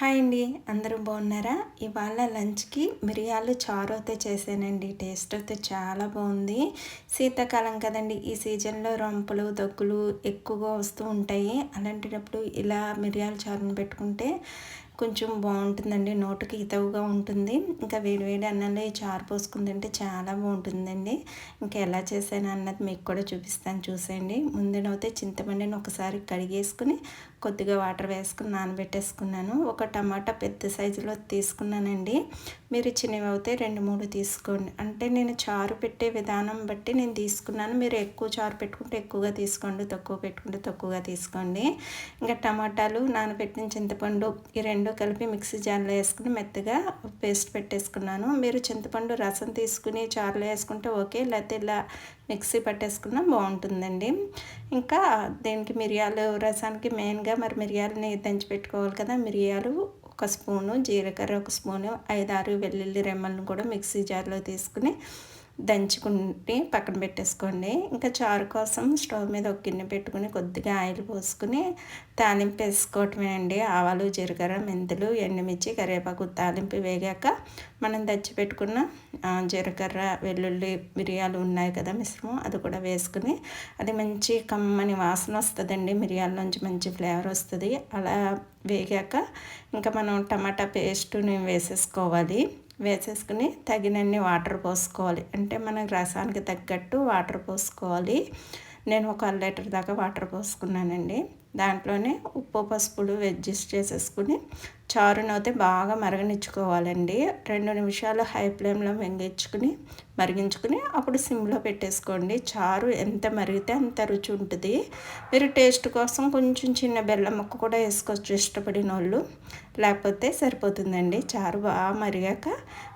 Hi అండి. అందరూ బాగున్నారా? ఇవాళ లంచ్కి మిరియాలు చారు అయితే చేశానండి టేస్ట్ అయితే చాలా బాగుంది. శీతాకాలం కదండి. ఈ సీజన్లో రొంపలు దగ్గులు ఎక్కువగా వస్తూ ఉంటాయి. అలాంటిటప్పుడు ఇలా మిరియాల చారుని పెట్టుకుంటే కొంచెం బాగుంటుందండి. నోటికి ఇతవుగా ఉంటుంది. ఇంకా వేడివేడి అన్నంలో ఈ చారు పోసుకుని తింటే చాలా బాగుంటుందండి. ఇంకా ఎలా చేశాను అన్నది మీకు కూడా చూపిస్తాను. చూసేయండి. ముందునైతే చింతపండుని ఒకసారి కడిగేసుకుని కొద్దిగా వాటర్ వేసుకుని నానబెట్టేసుకున్నాను. ఒక టమాటా పెద్ద సైజులో తీసుకున్నానండి. మీరు చిన్నవి అయితే రెండు మూడు తీసుకోండి. అంటే నేను చారు పెట్టే విధానం బట్టి నేను తీసుకున్నాను. మీరు ఎక్కువ చారు పెట్టుకుంటే ఎక్కువగా తీసుకోండి. తక్కువ పెట్టుకుంటే తక్కువగా తీసుకోండి. ఇంకా టమాటాలు నానబెట్టిన చింతపండు ఈ రెండు రెండు కలిపి మిక్సీ జార్లో వేసుకుని మెత్తగా పేస్ట్ పెట్టేసుకున్నాను. మీరు చింతపండు రసం తీసుకుని చారులో వేసుకుంటే ఓకే లేకపోతే ఇలా మిక్సీ పట్టేసుకున్నా బాగుంటుందండి. ఇంకా దీనికి మిరియాలు రసానికి మెయిన్గా మరి మిరియాలని దంచి పెట్టుకోవాలి కదా మిరియాలు ఒక స్పూను జీలకర్ర ఒక స్పూను ఐదారు వెల్లుల్లి రెమ్మలను కూడా మిక్సీ జార్లో తీసుకుని దంచుకుంటే పక్కన పెట్టేసుకోండి. ఇంకా చారు కోసం స్టవ్ మీద ఒక గిన్నె పెట్టుకుని కొద్దిగా ఆయిల్ పోసుకుని తాలింపు వేసుకోవటమే అండి. ఆవాలు జీలకర్ర మెంతులు ఎండుమిర్చి కరివేపాకు తాలింపు వేగాక మనం దంచి పెట్టుకున్న జీలకర్ర వెల్లుల్లి మిరియాలు ఉన్నాయి కదా మిశ్రమం అది కూడా వేసుకుని అది మంచి కమ్మని వాసన వస్తుందండి. మిరియాల నుంచి మంచి ఫ్లేవర్ వస్తుంది. అలా వేగాక ఇంకా మనం టమాటా పేస్టుని వేసేసుకోవాలి. వేసేసుకుని తగినన్ని వాటర్ పోసుకోవాలి. అంటే మన రసానికి తగ్గట్టు వాటర్ పోసుకోవాలి. నేను ఒక లీటర్ దాకా వాటర్ పోసుకున్నానండి. దాంట్లోనే ఉప్పు పసుపులు అడ్జస్ట్ చేసేసుకుని చారునైతే బాగా మరగనిచ్చుకోవాలండి. రెండు నిమిషాలు హై ఫ్లేమ్లో వెంగించుకుని మరిగించుకుని అప్పుడు సిమ్లో పెట్టేసుకోండి. చారు ఎంత మరిగితే అంత రుచి ఉంటుంది. మీరు టేస్ట్ కోసం కొంచెం చిన్న బెల్లం ముక్క కూడా వేసుకోవచ్చు ఇష్టపడిన వాళ్ళు లేకపోతే సరిపోతుందండి. చారు బాగా మరిగాక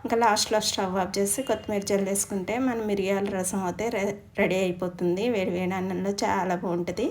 ఇంకా లాస్ట్లో స్టవ్ ఆఫ్ చేసి కొత్తిమీర చల్లేసుకుంటే మన మిరియాల రసం అయితే రెడీ అయిపోతుంది. వేడి వేడి అన్నంలో చాలా బాగుంటుంది.